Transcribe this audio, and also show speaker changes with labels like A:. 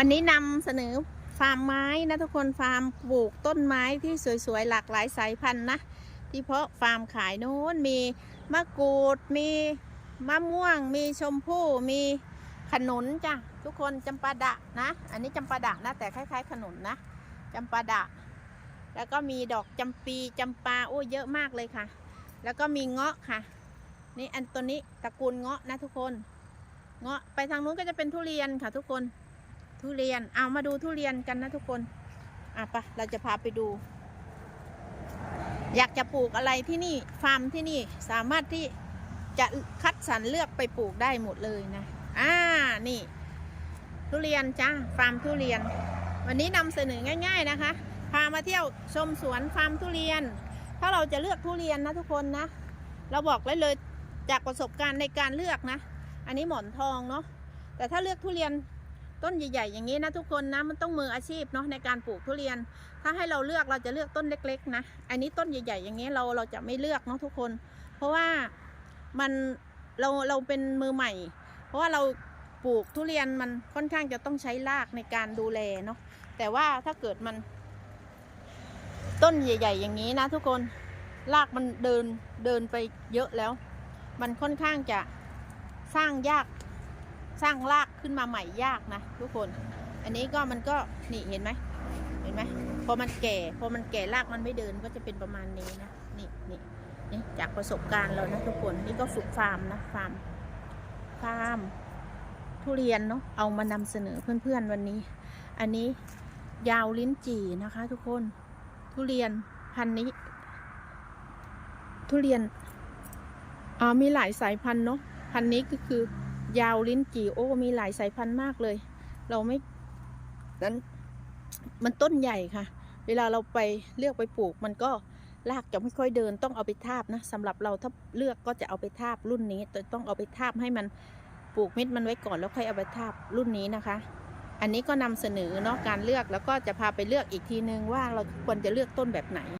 A: วันนี้นำเสนอฟาร์มไม้นะทุกคนฟาร์มปลูกต้นไม้ที่สวยๆหลากหลายสายพันธุ์นะที่เพาะฟาร์มขายโน้นมีมะกรูดมีมะม่วง มีชมพู่มีขนุนจ้ะทุกคนจำปาดะนะ อันนี้จำปาดะนะแต่คล้ายๆขนุนนะจำปาดะ แล้วก็มีดอกจำปีจำปาโอ้เยอะมากเลยค่ะ แล้วก็มีเงาะค่ะ นี่อันตัวนี้ตระกูลเงาะนะทุกคนเงาะไปทางนู้นก็จะเป็นทุเรียนค่ะทุกคน ทุเรียน เอามาดูทุเรียนกันนะทุกคน อะไปะเราจะพาไปดู อยากจะปลูกอะไรที่นี่ ฟาร์มที่นี่สามารถที่จะคัดสรรเลือกไปปลูกได้หมดเลยนะ อ่า นี่ ทุเรียนจ้าฟาร์มทุเรียน วันนี้นำเสนอง่าย ๆนะคะ พามาเที่ยวชมสวนฟาร์มทุเรียน ถ้าเราจะเลือกทุเรียนนะทุกคนนะ เราบอกเลยเลยจากประสบการณ์ในการเลือกนะ อันนี้หมอนทองเนาะ แต่ถ้าเลือกทุเรียน ต้นใหญ่ๆอย่างนี้นะทุกคนนะมันต้องมืออาชีพเนาะในการปลูกทุเรียน ถ้าให้เราเลือกเราจะเลือกต้นเล็กๆนะอันนี้ต้นใหญ่ๆ อย่างนี้เราเราจะไม่เลือกเนาะทุกคน เพราะว่ามันเราเราเป็นมือใหม่ เพราะว่าเราปลูกทุเรียนมันค่อนข้างจะต้องใช้รากในการดูแลเนาะแต่ว่าถ้าเกิดมัน ต้นใหญ่ ๆ อย่างนี้นะ ทุกคนรากมันเดินเดินไปเยอะแล้ว มันค่อนข้างจะสร้างยาก สร้างรากขึ้นมาใหม่ยากนะทุกคน อันนี้ก็มันก็นี่เห็นไหมเห็นไหมพอมันแก่พอมันแก่รากมันไม่เดินก็จะเป็นประมาณนี้นะนี่นี่นี่จากประสบการณ์เรานะทุกคนนี่ก็ฝึกฟาร์มนะฟาร์มฟาร์มทุเรียนเนาะเอามานำเสนอเพื่อนๆวันนี้ อันนี้ยาวลิ้นจี่นะคะ ทุกคนทุเรียนพันนี้ ทุเรียนอ่ามีหลายสายพันธุ์เนาะพันนี้ก็คือ ยาวลิ้นจี่โอ้มีหลายสายพันธุ์มากเลย เราไม่นั้นมันต้นใหญ่ค่ะ เวลาเราไปเลือกไปปลูก มันก็รากจะไม่ค่อยเดินต้องเอาไปทาบนะสำหรับเราถ้าเลือกก็จะเอาไปทาบรุ่นนี้แต่ต้องเอาไปทาบให้มันปลูกเม็ดมันไว้ก่อนแล้วค่อยเอาไปทาบรุ่นนี้นะคะ อันนี้ก็นำเสนอเนาะการเลือกแล้วก็จะพาไปเลือกอีกทีนึงว่าเราควรจะเลือกต้นแบบไหน